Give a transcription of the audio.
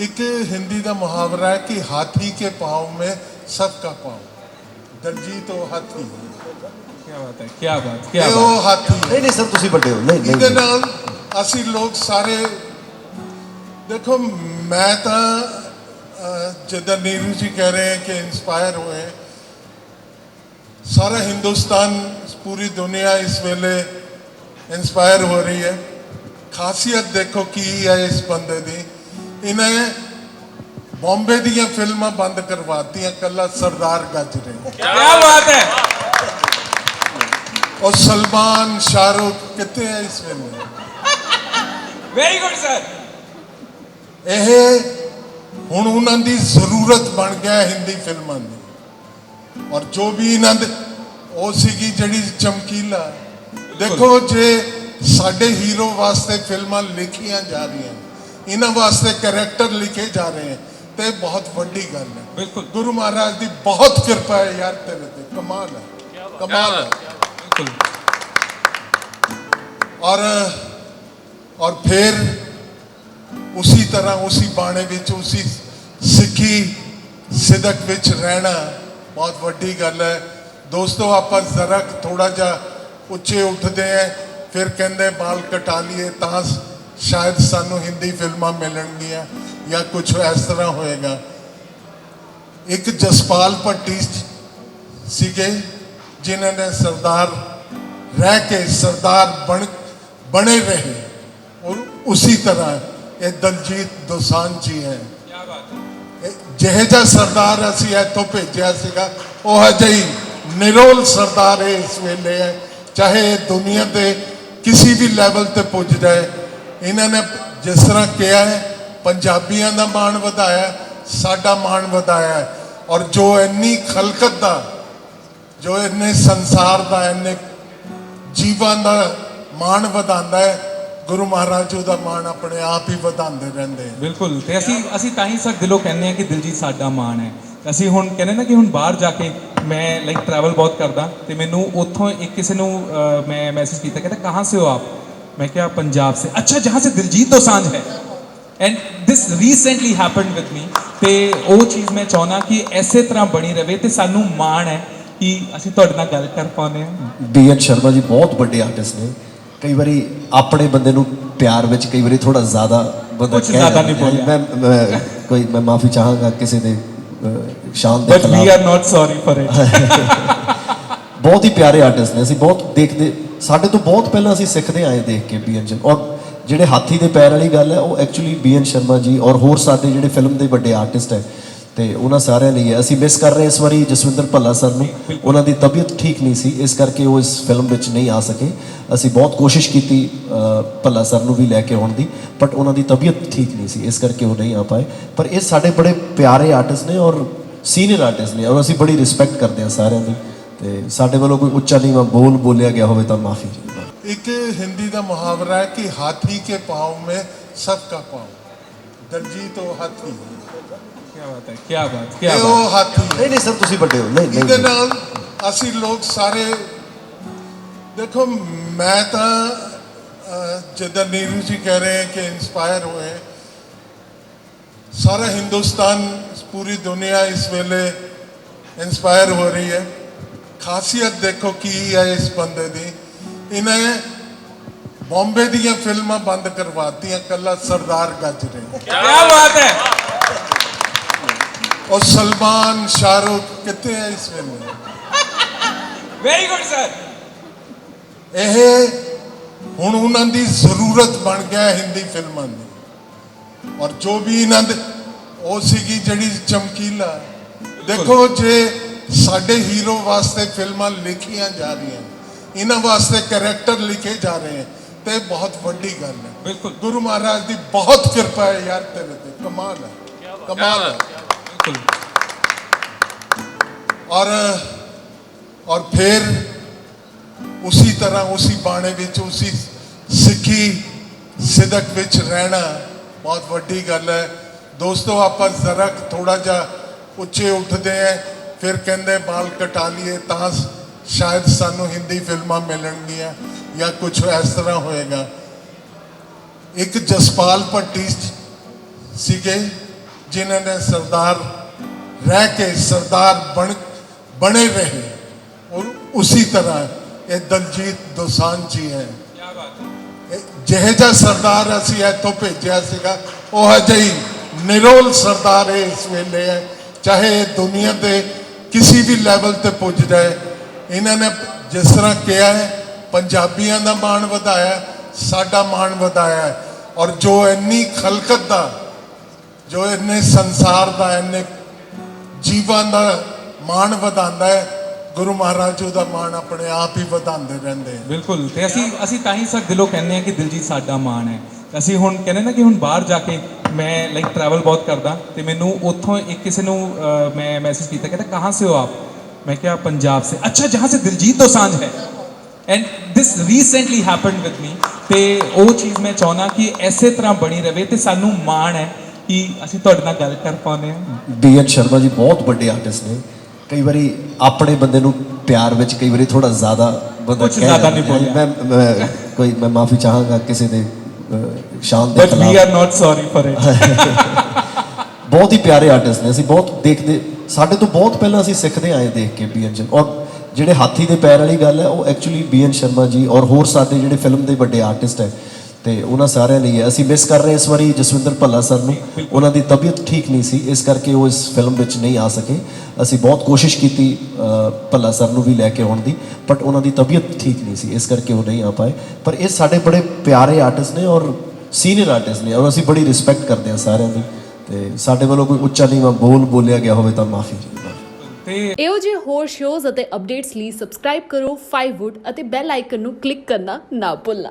ਇੱਕ ਹਿੰਦੀ ਦਾ ਮੁਹਾਵਰਾ ਹੈ ਕਿ ਹਾਥੀ ਕੇ ਪਾਉ ਮੇ ਸਭ ਦਾ ਪਾਉ ਦਲਜੀਤ ਉਹ ਹਾਥੀ ਕੀ ਬਾਤ ਹੈ ਕੀ ਬਾਤ ਕੀ ਬਾਤ ਹਾਥੀ ਨਹੀਂ ਨਹੀਂ ਸਰ ਤੁਸੀਂ ਵੱਡੇ ਹੋ ਨਹੀਂ ਇਹਦੇ ਨਾਲ ਅਸੀਂ ਲੋਕ ਸਾਰੇ ਦੇਖੋ ਮੈਂ ਤਾਂ ਜਿੱਦਾਂ ਨੀਰੂ ਜੀ ਕਹਿ ਰਹੇ ਕਿ ਇਨਸਪਾਇਰ ਹੋਏ ਸਾਰਾ ਹਿੰਦੁਸਤਾਨ ਪੂਰੀ ਦੁਨੀਆ ਇਸ ਵੇਲੇ ਇਨਸਪਾਇਰ ਹੋ ਰਹੀ ਹੈ ਖਾਸੀਅਤ ਦੇਖੋ ਕੀ ਹੈ ਇਸ ਬੰਦੇ ਦੀ ਇਹਨੇ ਬੰਬੇ ਦੀਆਂ ਫਿਲਮਾਂ ਬੰਦ ਕਰਵਾਤੀਆਂ ਕੱਲਾ ਸਰਦਾਰ ਗੱਜ ਰਹੇ। ਕੀ ਬਾਤ ਹੈ। ਔਰ ਸਲਮਾਨ ਸ਼ਾਹਰੁਖ ਕਿੱਥੇ ਹੈ ਇਸ ਵੇਲੇ? ਵੈਰੀ ਗੁੱਡ ਸਰ ਇਹ ਹੁਣ ਉਹਨਾਂ ਦੀ ਜ਼ਰੂਰਤ ਬਣ ਗਿਆ ਹਿੰਦੀ ਫਿਲਮਾਂ ਦੀ। ਔਰ ਜੋ ਵੀ ਇਹਨਾਂ ਦੇ ਉਹ ਸੀਗੀ ਜਿਹੜੀ ਚਮਕੀਲਾ। ਦੇਖੋ ਜੇ ਸਾਡੇ ਹੀਰੋ ਵਾਸਤੇ ਫਿਲਮਾਂ ਲਿਖੀਆਂ ਜਾ ਰਹੀਆਂ ਇਹਨਾਂ ਵਾਸਤੇ ਕੈਰੈਕਟਰ ਲਿਖੇ ਜਾ ਰਹੇ ਹਨ ਤੇ ਬਹੁਤ ਵੱਡੀ ਗੱਲ ਹੈ। ਬਿਲਕੁਲ। ਗੁਰੂ ਮਹਾਰਾਜ ਦੀ ਬਹੁਤ ਕਿਰਪਾ ਹੈ ਯਾਰ ਤੇਰੇ ਤੇ। ਕਮਾਲ ਹੈ। ਕਮਾਲ ਹੈ। ਬਿਲਕੁਲ। ਔਰ ਔਰ ਫਿਰ ਉਸੇ ਤਰ੍ਹਾਂ ਉਸੇ ਬਾਣੇ ਵਿੱਚ ਉਸੇ ਸਿੱਖੀ ਸਿਦਕ ਵਿੱਚ ਰਹਿਣਾ ਬਹੁਤ ਵੱਡੀ ਗੱਲ ਹੈ। ਦੋਸਤੋ ਆਪਾਂ ਜ਼ਰਾ ਥੋੜਾ ਜਿਹਾ ਉੱਚੇ ਉੱਠਦੇ ਆ ਫਿਰ ਕਹਿੰਦੇ ਬਾਲ ਕਟਾ ਲਈਏ ਤਾਂ ਸ਼ਾਇਦ ਸਾਨੂੰ ਹਿੰਦੀ ਫਿਲਮਾਂ ਮਿਲਣਗੀਆਂ ਜਾਂ ਕੁਝ ਇਸ ਤਰ੍ਹਾਂ ਹੋਏਗਾ ਇੱਕ ਜਸਪਾਲ ਭੱਟੀ ਸੀਗੇ ਜਿਨ੍ਹਾਂ ਨੇ ਸਰਦਾਰ ਰਹਿ ਕੇ ਸਰਦਾਰ ਬਣ ਬਣੇ ਰਹੇ ਔਰ ਉਸੇ ਤਰ੍ਹਾਂ ਇਹ ਦਲਜੀਤ ਦੋਸਾਂਝ ਜੀ ਹੈ ਕੀ ਬਾਤ ਹੈ ਜਿਹੇ ਜਿਹਾ ਸਰਦਾਰ ਅਸੀਂ ਇੱਥੋਂ ਭੇਜਿਆ ਸੀਗਾ ਉਹ ਜਿਹੀ ਨਿਰੋਲ ਸਰਦਾਰ ਇਸ ਵੇਲੇ ਹੈ ਚਾਹੇ ਦੁਨੀਆ ਦੇ ਕਿਸੇ ਵੀ ਲੈਵਲ ਤੇ ਪੁੱਜ ਜਾਏ ਇਹਨਾਂ ਨੇ ਜਿਸ ਤਰ੍ਹਾਂ ਕਿਹਾ ਹੈ, ਪੰਜਾਬੀਆਂ ਦਾ ਮਾਣ ਵਧਾਇਆ, ਸਾਡਾ ਮਾਣ ਵਧਾਇਆ ਔਰ ਜੋ ਇੰਨੀ ਖਲਕਤ ਦਾ, ਜੋ ਇੰਨੇ ਸੰਸਾਰ ਦਾ, ਇੰਨੇ ਜੀਵਾਂ ਦਾ ਮਾਣ ਵਧਾਉਂਦਾ ਹੈ, ਗੁਰੂ ਮਹਾਰਾਜ ਜੀ ਦਾ ਮਾਣ ਆਪਣੇ ਆਪ ਹੀ ਵਧਾਉਂਦੇ ਰਹਿੰਦੇ ਬਿਲਕੁਲ। ਤੇ ਅਸੀਂ ਅਸੀਂ ਤਾਂ ਹੀ ਸਰ ਦਿਲੋਂ ਕਹਿੰਦੇ ਆ ਕਿ ਦਿਲਜੀਤ ਸਾਡਾ ਮਾਣ ਹੈ। ਅਸੀਂ ਹੁਣ ਕਹਿੰਦੇ ਨਾ ਕਿ ਹੁਣ ਬਾਹਰ ਜਾ ਕੇ ਮੈਂ ਲਾਈਕ ਟਰੈਵਲ ਬਹੁਤ ਕਰਦਾ ਤੇ ਮੈਨੂੰ ਉੱਥੋਂ ਇੱਕ ਕਿਸੇ ਨੂੰ ਮੈਂ ਮੈਸੇਜ ਕੀਤਾ, ਕਹਿੰਦਾ, ਕਹਾਂ ਸੇ ਹੋ ਆਪ? ਮੈਂ ਕਿਹਾ ਪੰਜਾਬ ਸੇ ਅੱਛਾ ਜਹਾਂ ਸੇ ਦਿਲਜੀਤ ਦੋਸਾਂਝ ਹੈ and this recently happened with me ਤੇ ਉਹ ਚੀਜ਼ ਮੈਂ ਚਾਹਣਾ ਕਿ ਐਸੇ ਤਰ੍ਹਾਂ ਬਣੀ ਰਵੇ ਤੇ ਸਾਨੂੰ ਮਾਣ ਹੈ ਕਿ ਅਸੀਂ ਤੁਹਾਡੇ ਨਾਲ ਗੱਲ ਕਰ ਪਾਉਂਦੇ ਹਾਂ ਬੀਐਨ ਸ਼ਰਮਾ ਜੀ ਬਹੁਤ ਵੱਡੇ ਆਰਟਿਸਟ ਨੇ ਕਈ ਵਾਰੀ ਆਪਣੇ ਬੰਦੇ ਨੂੰ ਪਿਆਰ ਵਿੱਚ ਕਈ ਵਾਰੀ ਥੋੜਾ ਜ਼ਿਆਦਾ ਬੰਦਾ ਕਹਿ ਜ਼ਿਆਦਾ ਨਹੀਂ ਹੈ। ਮੈਂ ਕੋਈ ਮੈਂ ਮਾਫੀ ਚਾਹਾਂਗਾ ਕਿਸੇ ਦੇ ਸ਼ਾਨ ਦੇ but we are not sorry for it ਬਹੁਤ ਹੀ ਪਿਆਰੇ ਆਰਟਿਸਟ ਨੇ ਅਸੀਂ ਬਹੁਤ ਦੇਖਦੇ ਸਾਡੇ ਤੋਂ ਬਹੁਤ ਪਹਿਲਾਂ ਅਸੀਂ ਸਿੱਖਦੇ ਆਏ ਦੇਖ ਕੇ ਬੀਐਨ ਜੀ ਔਰ ਜਿਹੜੇ ਹਾਥੀ ਦੇ ਪੈਰ ਵਾਲੀ ਗੱਲ ਹੈ ਉਹ ਐਕਚੁਅਲੀ ਬੀਐਨ ਸ਼ਰਮਾ ਜੀ ਔਰ ਹੋਰ ਸਾਡੇ ਜਿਹੜੇ ਫਿਲਮ ਦੇ ਵੱਡੇ ਆਰਟਿਸਟ ਹੈ ਤੇ ਉਹਨਾਂ ਸਾਰਿਆਂ ਲਈ ਹੈ। ਅਸੀਂ ਮਿਸ ਕਰ ਰਹੇ ਇਸ ਵਾਰੀ ਜਸਵਿੰਦਰ ਭੱਲਾ ਸਰ ਨੂੰ। ਉਹਨਾਂ ਦੀ ਤਬੀਅਤ ਠੀਕ ਨਹੀਂ ਸੀ ਇਸ ਕਰਕੇ ਉਹ ਇਸ ਫਿਲਮ ਵਿੱਚ ਨਹੀਂ ਆ ਸਕੇ। ਅਸੀਂ ਬਹੁਤ ਕੋਸ਼ਿਸ਼ ਕੀਤੀ ਭੱਲਾ ਸਰ ਨੂੰ ਵੀ ਲੈ ਕੇ ਆਉਣ ਦੀ ਬਟ ਉਹਨਾਂ ਦੀ ਤਬੀਅਤ ਠੀਕ ਨਹੀਂ ਸੀ ਇਸ ਕਰਕੇ ਉਹ ਨਹੀਂ ਆ ਪਾਏ। ਪਰ ਇਹ ਸਾਡੇ ਬੜੇ ਪਿਆਰੇ ਆਰਟਿਸਟ ਨੇ ਔਰ ਸੀਨੀਅਰ ਆਰਟਿਸਟ ਨੇ ਔਰ ਅਸੀਂ ਬੜੀ ਰਿਸਪੈਕਟ ਕਰਦੇ ਹਾਂ ਸਾਰਿਆਂ ਦੀ। ਤੇ ਸਾਡੇ ਵੱਲੋਂ ਕੋਈ ਉੱਚਾ ਨੀਵਾਂ ਬੋਲ ਬੋਲਿਆ ਗਿਆ ਹੋਵੇ ਤਾਂ ਮਾਫੀ ਇੱਕ ਹਿੰਦੀ ਦਾ ਮੁਹਾਵਰਾ ਹੈ ਕਿ ਹਾਥੀ ਕੇ ਪਾਉ ਮੇ ਸਭ ਕਾ ਪਾਉ। ਦਰਜੀ ਤੋਂ ਹਾਥੀ। ਕੀ ਬਾਤ ਹੈ ਕੀ ਬਾਤ ਕੀ ਬਾਤ ਉਹ ਹਾਥੀ। ਨਹੀਂ ਨਹੀਂ ਸਰ ਤੁਸੀਂ ਵੱਡੇ ਹੋ। ਨਹੀਂ ਨਹੀਂ ਇਹਦੇ ਨਾਲ ਅਸੀਂ ਲੋਕ ਸਾਰੇ ਦੇਖੋ ਮੈਂ ਤਾਂ ਜਿੱਦਾਂ ਨੀਰੂ ਜੀ ਕਹਿ ਰਹੇ ਕਿ ਇਨਸਪਾਇਰ ਹੋਏ ਸਾਰਾ ਹਿੰਦੁਸਤਾਨ ਪੂਰੀ ਦੁਨੀਆ ਇਸ ਵੇਲੇ ਇੰਸਪਾਇਰ ਹੋ ਰਹੀ ਹੈ। ਖਾਸੀਅਤ ਦੇਖੋ ਕੀ ਹੈ ਇਸ ਬੰਦੇ ਦੀ। ਇਹਨੇ ਬੰਬੇ ਦੀਆਂ ਫਿਲਮਾਂ ਬੰਦ ਕਰਵਾਤੀਆਂ ਕੱਲਾ ਸਰਦਾਰ ਗੱਜ ਰਹੇ। ਕੀ ਬਾਤ ਹੈ। ਔਰ ਸਲਮਾਨ ਸ਼ਾਹਰੁਖ ਕਿੱਥੇ ਹੈ ਇਸ ਵੇਲੇ? ਵੈਰੀ ਗੁੱਡ ਸਰ ਇਹ ਹੁਣ ਉਹਨਾਂ ਦੀ ਜ਼ਰੂਰਤ ਬਣ ਗਿਆ ਹਿੰਦੀ ਫਿਲਮਾਂ ਦੀ। ਔਰ ਜੋ ਵੀ ਇਹਨਾਂ ਦੇ ਉਹ ਸੀਗੀ ਜਿਹੜੀ ਚਮਕੀਲਾ। ਦੇਖੋ ਜੇ ਸਾਡੇ ਹੀਰੋ ਵਾਸਤੇ ਫਿਲਮਾਂ ਲਿਖੀਆਂ ਜਾ ਰਹੀਆਂ ਇਹਨਾਂ ਵਾਸਤੇ ਕੈਰੈਕਟਰ ਲਿਖੇ ਜਾ ਰਹੇ ਹਨ ਤੇ ਬਹੁਤ ਵੱਡੀ ਗੱਲ ਹੈ। ਬਿਲਕੁਲ। ਗੁਰੂ ਮਹਾਰਾਜ ਦੀ ਬਹੁਤ ਕਿਰਪਾ ਹੈ ਯਾਰ ਤੇਰੇ ਤੇ। ਕਮਾਲ ਹੈ। ਕਮਾਲ ਹੈ। ਬਿਲਕੁਲ। ਔਰ ਔਰ ਫਿਰ ਉਸੇ ਤਰ੍ਹਾਂ ਉਸੇ ਬਾਣੇ ਵਿੱਚ ਉਸੇ ਸਿੱਖੀ ਸਿਦਕ ਵਿੱਚ ਰਹਿਣਾ ਬਹੁਤ ਵੱਡੀ ਗੱਲ ਹੈ। ਦੋਸਤੋ ਆਪਾਂ ਜ਼ਰਾ ਥੋੜਾ ਜਿਹਾ ਉੱਚੇ ਉੱਠਦੇ ਆ ਫਿਰ ਕਹਿੰਦੇ ਬਾਲ ਕਟਾ ਲਈਏ ਤਾਂ ਸ਼ਾਇਦ ਸਾਨੂੰ ਹਿੰਦੀ ਫਿਲਮਾਂ ਮਿਲਣਗੀਆਂ ਜਾਂ ਕੁਝ ਇਸ ਤਰ੍ਹਾਂ ਹੋਏਗਾ। ਇੱਕ ਜਸਪਾਲ ਭੱਟੀ ਸੀਗੇ, ਜਿਨ੍ਹਾਂ ਨੇ ਸਰਦਾਰ ਰਹਿ ਕੇ ਸਰਦਾਰ ਬਣ, ਬਣੇ ਰਹੇ। ਔਰ ਉਸੇ ਤਰ੍ਹਾਂ ਇਹ ਦਲਜੀਤ ਦੋਸਾਂਝ ਜੀ ਹੈ। ਕੀ ਬਾਤ ਹੈ ਜਿਹੇ ਜਿਹਾ ਸਰਦਾਰ ਅਸੀਂ ਇੱਥੋਂ ਭੇਜਿਆ ਸੀਗਾ, ਉਹ ਜਿਹੀ ਨਿਰੋਲ ਸਰਦਾਰ ਹੈ ਇਸ ਵੇਲੇ ਹੈ। ਚਾਹੇ ਇਹ ਦੁਨੀਆ ਦੇ ਕਿਸੇ ਵੀ ਲੈਵਲ ਤੇ ਪੁੱਜ ਜਾਏ ਇਹਨਾਂ ਨੇ ਜਿਸ ਤਰ੍ਹਾਂ ਕਿਹਾ ਹੈ, ਪੰਜਾਬੀਆਂ ਦਾ ਮਾਣ ਵਧਾਇਆ, ਸਾਡਾ ਮਾਣ ਵਧਾਇਆ ਹੈ। ਔਰ ਜੋ ਇੰਨੀ ਖਲਕਤ ਦਾ, ਜੋ ਇੰਨੇ ਸੰਸਾਰ ਦਾ, ਇੰਨੇ ਜੀਵਾਂ ਦਾ ਮਾਣ ਵਧਾਉਂਦਾ ਹੈ, ਗੁਰੂ ਮਹਾਰਾਜ ਜੀ ਦਾ ਮਾਣ ਆਪਣੇ ਆਪ ਹੀ ਵਧਾਉਂਦੇ ਰਹਿੰਦੇ ਬਿਲਕੁਲ। ਤੇ ਅਸੀਂ ਅਸੀਂ ਤਾਂ ਹੀ ਸਰ ਦਿਲੋਂ ਕਹਿੰਦੇ ਆ ਕਿ ਦਿਲਜੀਤ ਸਾਡਾ ਮਾਣ ਹੈ। ਅਸੀਂ ਹੁਣ ਕਹਿੰਦੇ ਨਾ ਕਿ ਹੁਣ ਬਾਹਰ ਜਾ ਕੇ ਮੈਂ ਲਾਈਕ ਟਰੈਵਲ ਬਹੁਤ ਕਰਦਾ ਤੇ ਮੈਨੂੰ ਉੱਥੋਂ ਇੱਕ ਕਿਸੇ ਨੂੰ ਮੈਂ ਮੈਸੇਜ ਕੀਤਾ ਕਹਿੰਦਾ ਕਹਾਂ ਸੇ ਹੋ ਆਪ? ਮੈਂ ਕਿਹਾ ਪੰਜਾਬ ਸੇ। ਅੱਛਾ ਜਹਾਂ ਸੇ ਦਿਲਜੀਤ ਦੋਸਾਂਝ ਹੈ। And this recently happened with me ਤੇ ਉਹ ਚੀਜ਼ ਮੈਂ ਚਾਹਣਾ ਕਿ ਐਸੇ ਤਰ੍ਹਾਂ ਬਣੀ ਰਵੇ ਤੇ ਸਾਨੂੰ ਮਾਣ ਹੈ ਕਿ ਅਸੀਂ ਤੁਹਾਡੇ ਨਾਲ ਗੱਲ ਕਰ ਪਾਉਂਦੇ ਹਾਂ। ਬੀਐਨ ਸ਼ਰਮਾ ਜੀ ਬਹੁਤ ਵੱਡੇ ਆਰਟਿਸਟ ਨੇ। ਕਈ ਵਾਰੀ ਆਪਣੇ ਬੰਦੇ ਨੂੰ ਪਿਆਰ ਵਿੱਚ ਕਈ ਵਾਰੀ ਥੋੜਾ ਜ਼ਿਆਦਾ ਬੰਦਾ ਕਹਿ ਜਾਂਦਾ। ਮੈਂ ਕੋਈ ਮੈਂ ਮਾਫੀ ਚਾਹਾਂਗਾ ਕਿਸੇ ਦੇ ਸ਼ਾਨ ਦੇ but we are not sorry for it ਬਹੁਤ ਹੀ ਪਿਆਰੇ ਆਰਟਿਸਟ ਨੇ। ਅਸੀਂ ਬਹੁਤ ਦੇਖਦੇ ਸਾਡੇ ਤੋਂ ਬਹੁਤ ਪਹਿਲਾਂ ਅਸੀਂ ਸਿੱਖਦੇ ਆਏ ਦੇਖ ਕੇ ਬੀਐਨ ਜੀ ਔਰ ਜਿਹੜੇ ਹਾਥੀ ਦੇ ਪੈਰ ਵਾਲੀ ਗੱਲ ਹੈ ਉਹ ਐਕਚੁਅਲੀ ਬੀਐਨ ਸ਼ਰਮਾ ਜੀ ਔਰ ਹੋਰ ਸਾਡੇ ਜਿਹੜੇ ਫਿਲਮ ਦੇ ਵੱਡੇ ਆਰਟਿਸਟ ਹੈ ਤੇ ਉਹਨਾਂ ਸਾਰਿਆਂ ਲਈ ਹੈ। ਅਸੀਂ ਮਿਸ ਕਰ ਰਹੇ ਇਸ ਵਾਰੀ ਜਸਵਿੰਦਰ ਭੱਲਾ ਸਰ ਨੂੰ। ਉਹਨਾਂ ਦੀ ਤਬੀਅਤ ਠੀਕ ਨਹੀਂ ਸੀ ਇਸ ਕਰਕੇ ਉਹ ਇਸ ਫਿਲਮ ਵਿੱਚ ਨਹੀਂ ਆ ਸਕੇ। ਅਸੀਂ ਬਹੁਤ ਕੋਸ਼ਿਸ਼ ਕੀਤੀ ਭੱਲਾ ਸਰ ਨੂੰ ਵੀ ਲੈ ਕੇ ਆਉਣ ਦੀ ਬਟ ਉਹਨਾਂ ਦੀ ਤਬੀਅਤ ਠੀਕ ਨਹੀਂ ਸੀ ਇਸ ਕਰਕੇ ਉਹ ਨਹੀਂ ਆ ਪਾਏ। ਪਰ ਇਹ ਸਾਡੇ ਬੜੇ ਪਿਆਰੇ ਆਰਟਿਸਟ ਨੇ ਔਰ ਸੀਨੀਅਰ ਆਰਟਿਸਟ ਨੇ ਔਰ ਅਸੀਂ ਬੜੀ ਰਿਸਪੈਕਟ ਕਰਦੇ ਹਾਂ ਸਾਰਿਆਂ ਦੀ। ਤੇ ਸਾਡੇ ਵੱਲੋਂ ਕੋਈ ਉੱਚਾ ਨੀਵਾਂ ਬੋਲ ਬੋਲਿਆ ਗਿਆ ਹੋਵੇ ਤਾਂ ਮਾਫੀ ਇਹੋ ਜਿਹੇ ਹੋਰ ਸ਼ੋਜ਼ ਅਤੇ ਅਪਡੇਟਸ ਲਈ ਸਬਸਕ੍ਰਾਈਬ ਕਰੋ 5wood ਅਤੇ ਬੈਲ ਆਈਕਨ ਨੂੰ ਕਲਿੱਕ ਕਰਨਾ ਨਾ ਭੁੱਲਣਾ।